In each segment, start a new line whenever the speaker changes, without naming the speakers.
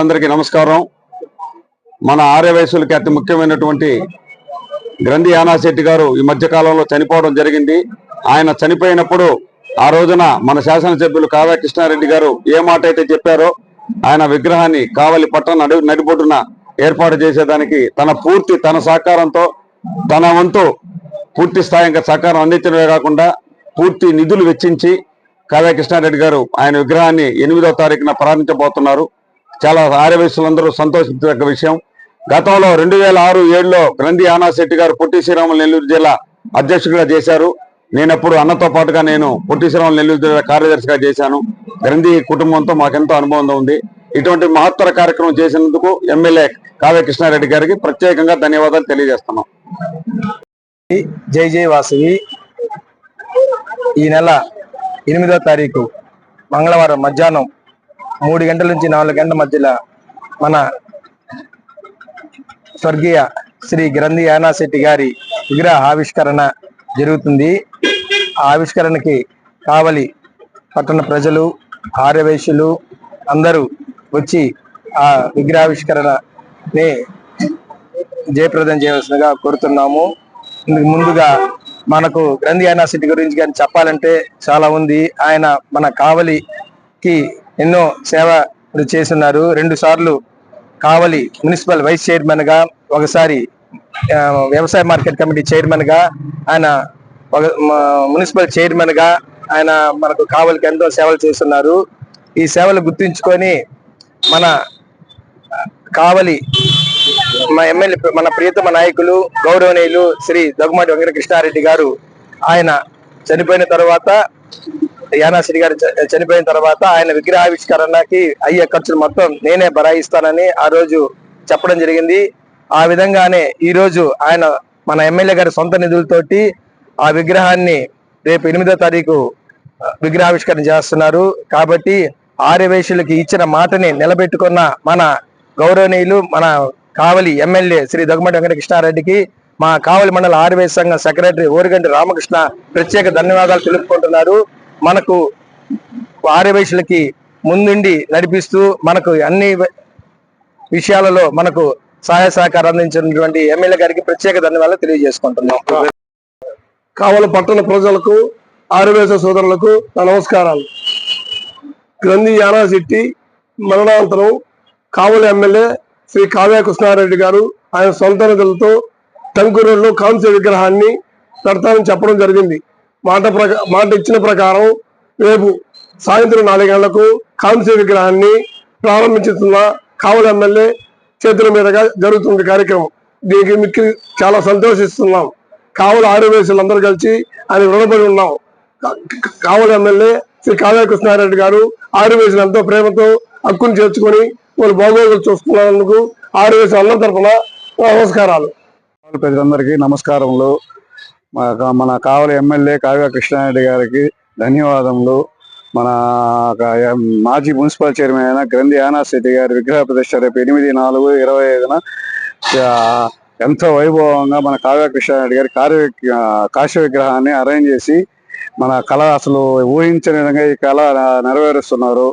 అందరికీ నమస్కారం. మన ఆర్యవయసులకి అతి ముఖ్యమైనటువంటి గ్రంథి యానాశెట్టి గారు ఈ మధ్య కాలంలో చనిపోవడం జరిగింది. ఆయన చనిపోయినప్పుడు ఆ రోజున మన శాసనసభ్యులు కావ్య కృష్ణారెడ్డి గారు ఏ మాట అయితే చెప్పారో ఆయన విగ్రహాన్ని కావలి పట్టణ నడి నడిబొడ్డున ఏర్పాటు చేసేదానికి తన పూర్తి తన సహకారంతో తన వంతు పూర్తి స్థాయి సహకారం అందించడమే కాకుండా పూర్తి నిధులు వెచ్చించి కావ్య కృష్ణారెడ్డి గారు ఆయన విగ్రహాన్ని ఎనిమిదో తారీఖున ప్రారంభించబోతున్నారు. చాలా ఆర్యవయసులందరూ సంతోషించదగ్గ విషయం. గతంలో రెండు వేల ఆరు ఏడులో గ్రంథి ఆనాశెట్టి గారు పొట్టి శ్రీరాములు నెల్లూరు జిల్లా అధ్యక్షుడిగా చేశారు. నేనప్పుడు అన్నతో పాటుగా నేను పొట్టి శ్రీరాములు నెల్లూరు జిల్లా కార్యదర్శిగా చేశాను. గ్రంథి కుటుంబంతో మాకెంతో అనుభవం ఉంది. ఇటువంటి మహత్తర కార్యక్రమం చేసినందుకు ఎమ్మెల్యే కావ్య కృష్ణారెడ్డి గారికి ప్రత్యేకంగా ధన్యవాదాలు తెలియజేస్తున్నాం.
జై జై వాసవి. ఈ నెల ఎనిమిదో తారీఖు మంగళవారం మధ్యాహ్నం మూడు గంటల నుంచి నాలుగు గంటల మధ్యలో మన స్వర్గీయ శ్రీ గ్రంథి యానాశెట్టి గారి విగ్రహ ఆవిష్కరణ జరుగుతుంది. ఆ ఆవిష్కరణకి కావలి పట్టణ ప్రజలు ఆర్యవేశ్యులు అందరూ వచ్చి ఆ విగ్రహావిష్కరణని జయప్రదం చేయవలసిందిగా కోరుతున్నాము. ముందుగా మనకు గ్రంథి యానాశెట్టి గురించి కానీ చెప్పాలంటే చాలా ఉంది. ఆయన మన కావలికి ఎన్నో సేవలు చేస్తున్నారు. రెండు సార్లు కావలి మున్సిపల్ వైస్ చైర్మన్గా ఒకసారి వ్యవసాయ మార్కెట్ కమిటీ చైర్మన్గా ఆయన ఒక మున్సిపల్ చైర్మన్గా ఆయన మనకు కావలికి ఎంతో సేవలు చేస్తున్నారు. ఈ సేవలు గుర్తుంచుకొని మన కావలి మా ఎమ్మెల్యే మన ప్రియతమ నాయకులు గౌరవనీయులు శ్రీ దగ్గుమాటి వెంకట కృష్ణారెడ్డి గారు ఆయన చనిపోయిన తర్వాత యానాశ్రీ గారు చనిపోయిన తర్వాత ఆయన విగ్రహావిష్కరణకి అయ్యే ఖర్చులు మొత్తం నేనే బరాయిస్తానని ఆ రోజు చెప్పడం జరిగింది. ఆ విధంగానే ఈ రోజు ఆయన మన ఎమ్మెల్యే గారి సొంత నిధులతోటి ఆ విగ్రహాన్ని రేపు ఎనిమిదో తారీఖు విగ్రహావిష్కరణ చేస్తున్నారు. కాబట్టి ఆర్యవేశులకి ఇచ్చిన మాటని నిలబెట్టుకున్న మన గౌరవనీయులు మన కావలి ఎమ్మెల్యే శ్రీ దగ్గుమటి వెంకట కృష్ణారెడ్డికి మా కావలి మండల ఆర్యవేశ సంఘం సెక్రటరీ ఓరిగంటి రామకృష్ణ ప్రత్యేక ధన్యవాదాలు తెలుపుకుంటున్నారు. మనకు ఆర్యవేశులకి ముందుండి నడిపిస్తూ మనకు అన్ని విషయాలలో మనకు సహాయ సహకారం అందించినటువంటి ఎమ్మెల్యే గారికి ప్రత్యేక ధన్యవాదాలు తెలియజేసుకుంటున్నాం.
కావలి పట్టణ ప్రజలకు ఆర్యవేశ సోదరులకు నా నమస్కారాలు. గ్రంథి యానాశెట్టి మరణానంతరం కావలి ఎమ్మెల్యే శ్రీ కావ్య కృష్ణారెడ్డి గారు ఆయన సొంత నిధులతో టంకురూరులో కాంస్య విగ్రహాన్ని పెడతానని చెప్పడం జరిగింది. మాట మాట ఇచ్చిన ప్రకారం రేపు సాయంత్రం నాలుగు గంటలకు కాంస్య విగ్రహాన్ని ప్రారంభించుతున్న కావలి ఎమ్మెల్యే చేతుల మీదుగా జరుగుతుంది కార్యక్రమం. దీనికి మీకు చాలా సంతోషిస్తున్నాం. కావలి ఆర్యవేశులందరూ కలిసి ఆయన రుణపడి ఉన్నాం. కావలి ఎమ్మెల్యే శ్రీ కావ్య కృష్ణారెడ్డి గారు ఆర్యవేశులు ఎంతో ప్రేమతో హక్కును చేర్చుకొని వాళ్ళు బాగోగులు చూసుకున్నందుకు ఆర్యవేశం అందరి తరఫున నమస్కారాలు.
ప్రజలందరికీ నమస్కారములు. మన కావలి ఎమ్మెల్యే కావ్య కృష్ణారెడ్డి గారికి ధన్యవాదములు. మన మాజీ మున్సిపల్ చైర్మన్ అయిన గ్రంథి యానాశెట్టి గారి విగ్రహ ప్రతిష్ట రేపు ఎనిమిది నాలుగు ఇరవై ఐదున ఎంతో వైభవంగా మన కావ్య కృష్ణారెడ్డి గారి కార్య కాశీ విగ్రహాన్ని అరేంజ్ చేసి మన కళ అసలు ఊహించని విధంగా ఈ కళ నెరవేరుస్తున్నారు.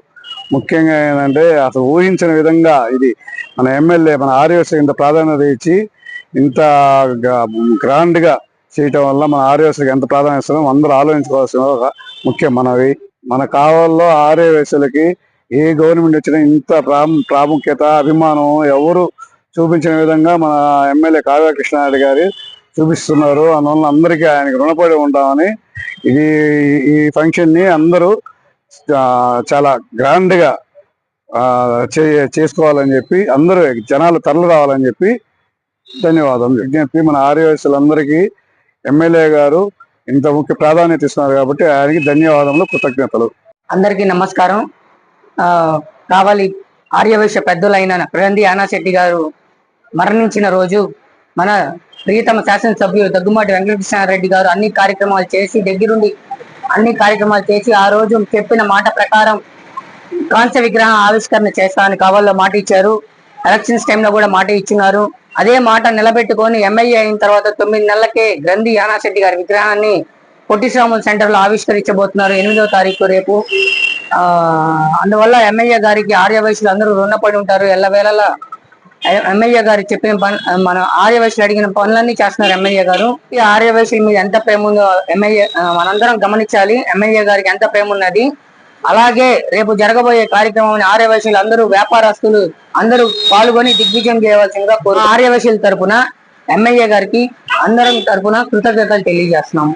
ముఖ్యంగా ఏంటంటే అసలు ఊహించిన విధంగా ఇది మన ఎమ్మెల్యే మన ఆర్యవస్ ఇంత ప్రాధాన్యత ఇచ్చి ఇంత గ్రాండ్గా చేయటం వల్ల మన ఆర్యవసకి ఎంత ప్రాధాన్యత ఇస్తున్నాం అందరూ ఆలోచించుకోవాల్సిన ఒక ముఖ్య మనవి. మన కావాల్లో ఆర్యవసలకి ఏ గవర్నమెంట్ వచ్చినా ఇంత ప్రా ప్రాముఖ్యత అభిమానం ఎవరు చూపించిన విధంగా మన ఎమ్మెల్యే కావ్య కృష్ణారెడ్డి గారు చూపిస్తున్నారు. అందువల్ల అందరికీ ఆయనకు రుణపడి ఉంటామని ఇది ఈ ఫంక్షన్ని అందరూ చాలా గ్రాండ్గా చే- చేసుకోవాలని చెప్పి అందరూ జనాలు తరలి రావాలని చెప్పి ధన్యవాదం విజ్ఞప్తి మన ఆర్యవయసులందరికీ ఎమ్మెల్యే గారు ఇంత ముఖ్య ప్రాధాన్యత ఇస్తున్నారు కాబట్టి ఆయనకి ధన్యవాదములు కృతజ్ఞతలు.
అందరికీ నమస్కారం. ఆ, కావాలి ఆర్యవైశ్య పెద్దలైన ప్రగంది యానాశెట్టి గారు మరణించిన రోజు మన ప్రియతమ శాసనసభ్యులు దగ్గుమాటి వెంకటకృష్ణారెడ్డి గారు అన్ని కార్యక్రమాలు చేసి దగ్గరుండి అన్ని కార్యక్రమాలు చేసి ఆ రోజు చెప్పిన మాట ప్రకారం కాంస్య విగ్రహం ఆవిష్కరణ చేస్తానని కావాలో మాట ఇచ్చారు. ఎలక్షన్స్ టైంలో కూడా మాట ఇచ్చినారు. అదే మాట నిలబెట్టుకొని ఎమ్మెల్యే అయిన తర్వాత తొమ్మిది నెలలకే గ్రంథి యానాశెట్టి గారి విగ్రహాన్ని పొట్టి సెంటర్లో సెంటర్లో ఆవిష్కరించబోతున్నారు. ఎనిమిదో తారీఖు రేపు. అందువల్ల ఎమ్మెల్యే గారికి ఆర్యవయసులు అందరూ రుణపడి ఉంటారు. ఎల్లవేళలా ఎ- ఎమ్మెల్యే గారు చెప్పిన పని మన ఆర్యవైశ్యులు అడిగిన పనులన్నీ చేస్తున్నారు ఎమ్మెల్యే గారు. ఈ ఆర్యవైశ్యుల మీద ఎంత ప్రేమ ఉందో ఎమ్మెల్యే మనందరం గమనించాలి. ఎమ్మెల్యే గారికి ఎంత ప్రేమ ఉన్నది? అలాగే రేపు జరగబోయే కార్యక్రమం ఆర్యవైశ్యులు అందరూ వ్యాపారస్తులు అందరూ పాల్గొని దిగ్విజయం చేయవలసిందిగా కోరు ఆర్యవైశ్యుల తరపున ఎమ్మెల్యే గారికి అందరం తరపున కృతజ్ఞతలు తెలియజేస్తున్నాము.